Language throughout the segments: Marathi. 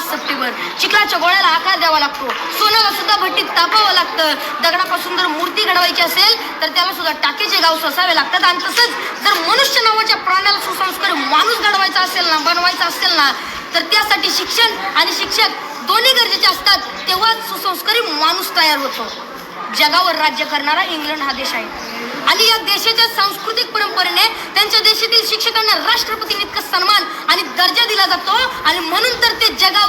चिखलाच्या गोळ्याला आकार द्यावा लागतो. सोन्याला सुद्धा भट्टीत तापावं लागतं. दगडापासून जर मूर्ती घडवायची असेल तर त्याला सुद्धा टाकीचे गाव सोसावे लागतात. आणि तसंच जर मनुष्य नावाच्या प्राण्याला सुसंस्कार माणूस घडवायचा असेल ना बनवायचा असेल ना तर त्यासाठी शिक्षण आणि शिक्षक दोन्ही गरजेचे असतात. तेव्हाच सुसंस्कारी माणूस तयार होतो. जगावर राज्य करणारा इंग्लंड हा देश आहे. आणि या देशाच्या सांस्कृतिक परंपरेने त्यांच्या देशातील शिक्षकांना राष्ट्रपती इतका सन्मान आणि दर्जा दिला जातो. आणि म्हणून तर ते जगा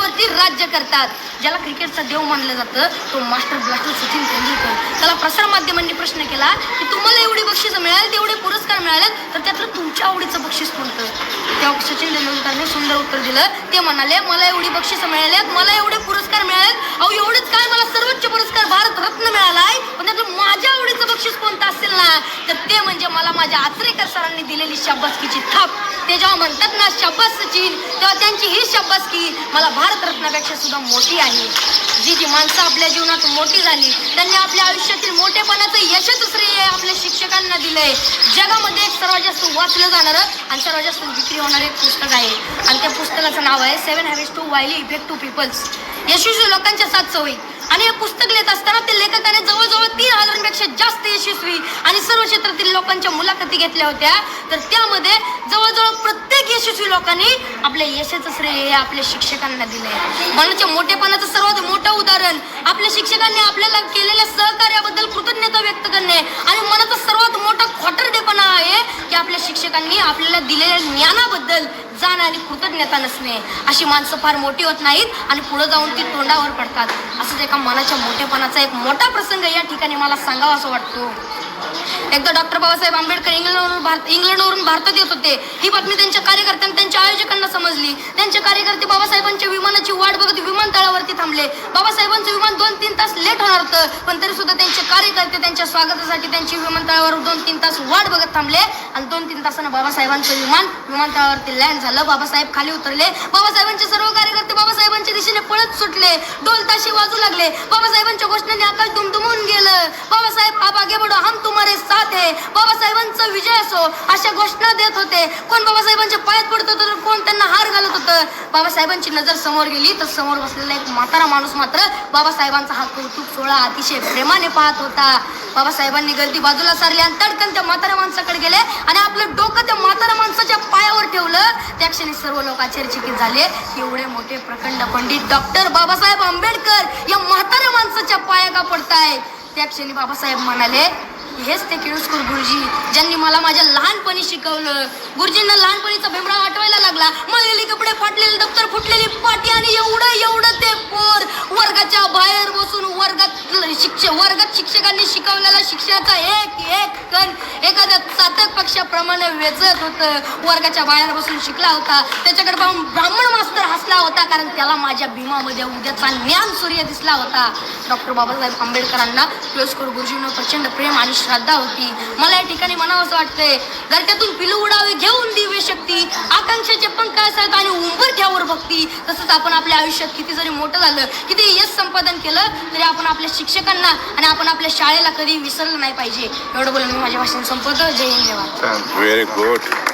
राज्य करतात. ज्याला क्रिकेटचा देव मानलं जातं तो मास्टर ब्लास्टर सचिन तेंडुलकर. त्याला प्रसार माध्यमांनी प्रश्न केला की तुम्हाला एवढी बक्षिसं मिळाली तेवढे पुरस्कार मिळाले तर त्यातलं तुमच्या आवडीचं बक्षीस कोणतं? तेव्हा सचिन तेंडुलकरने सुंदर उत्तर दिलं. ते म्हणाले मला एवढी बक्षिसं मिळाल्यात मला एवढे पुरस्कार मिळालेत. अहो एवढेच काय? मला सर्वोच्च पुरस्कार भारत रत्न मिळालाय. पण त्यातलं माझ्या आवडीचं बक्षीस कोणतं असेल ना तर ते म्हणजे मला माझ्या आचरेकर सरांनी दिलेली शाबासकीची थाप. ते जेव्हा म्हणतात ना शाबास तेव्हा त्यांची ही शाबासकी मला भारतरत्नापेक्षा सुद्धा मोठी आहे. जी जी माणसं आपल्या जीवनात मोठी झाली त्यांनी आपल्या आयुष्यातील मोठेपणाचं यशच श्रेय आपल्या शिक्षकांना दिलंय. जगामध्ये एक सर्वात जास्त वाचलं जाणारं आणि सर्वात जास्त विक्री होणारं एक पुस्तक आहे. आणि त्या पुस्तकाचं नाव आहे seven habits to highly effect to peoples यशस्वी लोकांच्या सात सवयी. आणि हे पुस्तक लिहित असताना ते लेखकाने जवळजवळ तीन हजारांपेक्षा जास्त यशस्वी आणि सर्व क्षेत्रातील लोकांच्या मुलाखती घेतल्या होत्या. तर त्यामध्ये जवळजवळ प्रत्येक यशस्वी लोकांनी आपल्या यशाचं श्रेय हे आपल्या शिक्षकांना दिले मनाच्या मोठेपणाचं सर्वात मोठं उदाहरण आपल्या शिक्षकांनी आपल्याला केलेल्या सहकार्याबद्दल कृतज्ञता व्यक्त करणे आणि मनाचा सर्वात मोठा खोटरडेपणा आहे की आपल्या आपल्याला दिलेल्या ज्ञानाबद्दल जाण आणि कृतज्ञता नसणे. अशी माणसं फार मोठी होत नाहीत आणि पुढे जाऊन ती तोंडावर पडतात. असंच एका मनाच्या मोठेपणाचा एक मोठा प्रसंग या ठिकाणी मला सांगावा असं वाटतो. एकदा डॉक्टर बाबासाहेब आंबेडकर इंग्लंडवरून भारत इंग्लंडवरून भारतात येत होते. ही बातमी त्यांच्या कार्यकर्त्यांना त्यांच्या आयोजकांना समजली. त्यांचे कार्यकर्ते बाबासाहेब विमानाची वाट बघत विमानतळावरती थांबले. बाबासाहेबांचं विमान दोन तीन तास लेट होणार होतं पण तरी सुद्धा त्यांचे कार्यकर्ते त्यांच्या स्वागतासाठी त्यांची विमानतळावर दोन तीन तास वाट बघत थांबले. आणि दोन तीन तासानं बाबासाहेबांचं विमान विमानतळावरती लँड झालं. बाबासाहेब खाली उतरले. बाबासाहेबांचे सर्व कार्यकर्ते बाबासाहेबांच्या दिशेने पळत सुटले. ढोल ताशी वाजू लागले. बाबासाहेब राहते बाबासाहेबांचा विजय असो अशा घोषणा देत होते. कोण बाबासाहेबांच्या पायात पडत होतं तर कोण त्यांना हार घालत होतं? बाबासाहेबांची नजर समोर गेली तर समोर बसलेला एक म्हातारा माणूस मात्र बाबासाहेबांचा हा कौतुक सोहळा अतिशय प्रेमाने पाहत होता. बाबासाहेबांनी गर्दी बाजूला सारली आणि तडकन त्या म्हाताऱ्या माणसाकडे गेले आणि आपलं डोकं त्या म्हाताऱ्या माणसाच्या पायावर ठेवलं. त्या क्षणी सर्व लोक आश्चर्यचकित झाले. की एवढे मोठे प्रखंड पंडित डॉक्टर बाबासाहेब आंबेडकर या म्हाताऱ्या माणसाच्या पाया का पडताय? त्या क्षणी बाबासाहेब म्हणाले हेच ते केळुसकर गुरुजी ज्यांनी मला माझ्या लहानपणी शिकवलं. गुरुजींना लहानपणीचा बेंबडा आठवायला लागला. मळलेले कपडे फाटलेले दप्तर फुटलेली पाटी आणि एवढं एवढं ते पोर वर्गाच्या बाहेर बसून वर्गात शिक्षक वर्गात शिक्षकांनी शिकवलेला शिक्षणाचा एक एक कण एखाद्या चातक पक्षाप्रमाणे वेचत होतं वर्गाच्या बाहेर बसून शिकला होता. त्याच्याकडे पाहून ब्राह्मण मास्तर हसला होता कारण त्याला माझ्या भीमामध्ये उद्याचा ज्ञान सूर्य दिसला होता. डॉक्टर बाबासाहेब आंबेडकरांना केळुसकर गुरुजींना प्रचंड प्रेम आणि श्रद्धा होती. मला या ठिकाणी म्हणावं असं वाटतंय घरट्यातून पिलू उडावे घेऊन दिव्य शक्ती आकांक्षाचे पंख असतात आणि उंबरठ्यावर भक्ती तसंच आपण आपल्या आयुष्यात किती जरी मोठं झालं किती यश संपादन केलं तरी आपण आपल्या शिक्षकांना आणि आपण आपल्या शाळेला कधी विसरलं नाही पाहिजे. एवढं बोलून मी माझ्या भाषण સંપોતો જૈન લેવા વેરી ગુડ